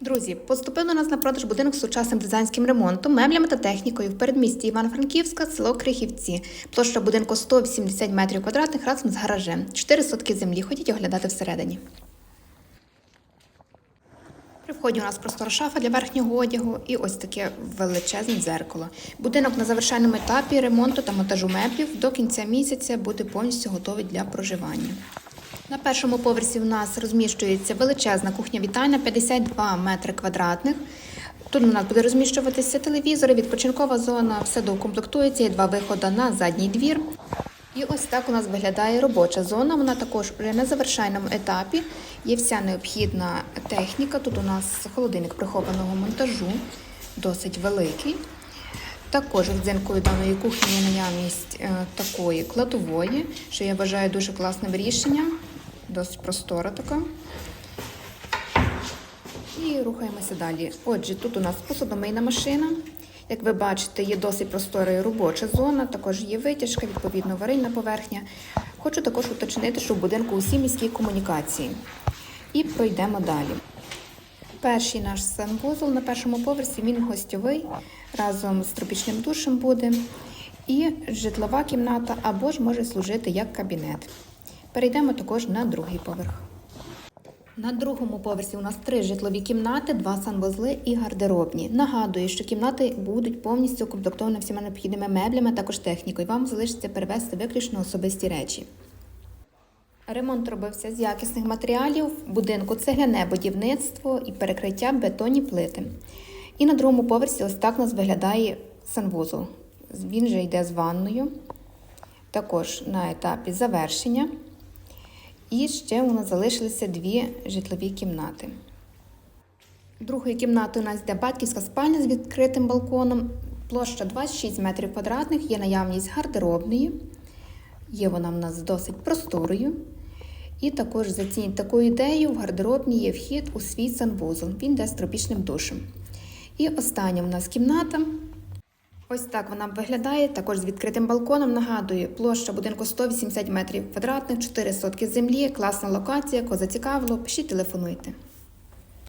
Друзі, поступив до нас на продаж будинок з сучасним дизайнським ремонтом, меблями та технікою в передмісті Івано-Франківська, село Крихівці. Площа будинку 180 метрів квадратних разом з гаражем. 4 сотки землі. Ходіть оглядати всередині. При вході у нас простора шафа для верхнього одягу і ось таке величезне дзеркало. Будинок на завершальному етапі ремонту та монтажу меблів до кінця місяця буде повністю готовий для проживання. На першому поверсі в нас розміщується величезна кухня-вітальня 52 метри квадратних. Тут у нас буде розміщуватися телевізори, відпочинкова зона, все доукомплектується, є два виходи на задній двір. І ось так у нас виглядає робоча зона. Вона також вже на завершальному етапі. Є вся необхідна техніка. Тут у нас холодильник прихованого монтажу, досить великий. Також родзинкою даної кухні є наявність е, такої кладової, що я вважаю дуже класним рішенням. Досить простора така. І рухаємося далі. Отже, тут у нас посудомийна машина. Як ви бачите, є досить простора і робоча зона, також є витяжка, відповідно, варильна поверхня. Хочу також уточнити, що в будинку усі міські комунікації. І пройдемо далі. Перший наш санвузол на першому поверсі він гостьовий, разом з тропічним душем буде. І житлова кімната або ж може служити як кабінет. Перейдемо також на другий поверх. На другому поверсі у нас три житлові кімнати, два санвузли і гардеробні. Нагадую, що кімнати будуть повністю укомплектовані всіма необхідними меблями, також технікою. Вам залишиться перевезти виключно особисті речі. Ремонт робився з якісних матеріалів, в будинку цегляне будівництво і перекриття бетонні плити. І на другому поверсі ось так у нас виглядає санвузол. Він же йде з ванною, також на етапі завершення. І ще у нас залишилися дві житлові кімнати. Другою кімнатою у нас йде батьківська спальня з відкритим балконом. Площа 26 метрів квадратних, є наявність гардеробної. Є вона в нас досить просторою. І також зацініть таку ідею, в гардеробній є вхід у свій санвузол. Він йде з тропічним душем. І остання у нас кімната. Ось так вона виглядає, також з відкритим балконом. Нагадую, площа будинку 180 метрів квадратних, 4 сотки землі, класна локація, кого зацікавило, пишіть, телефонуйте.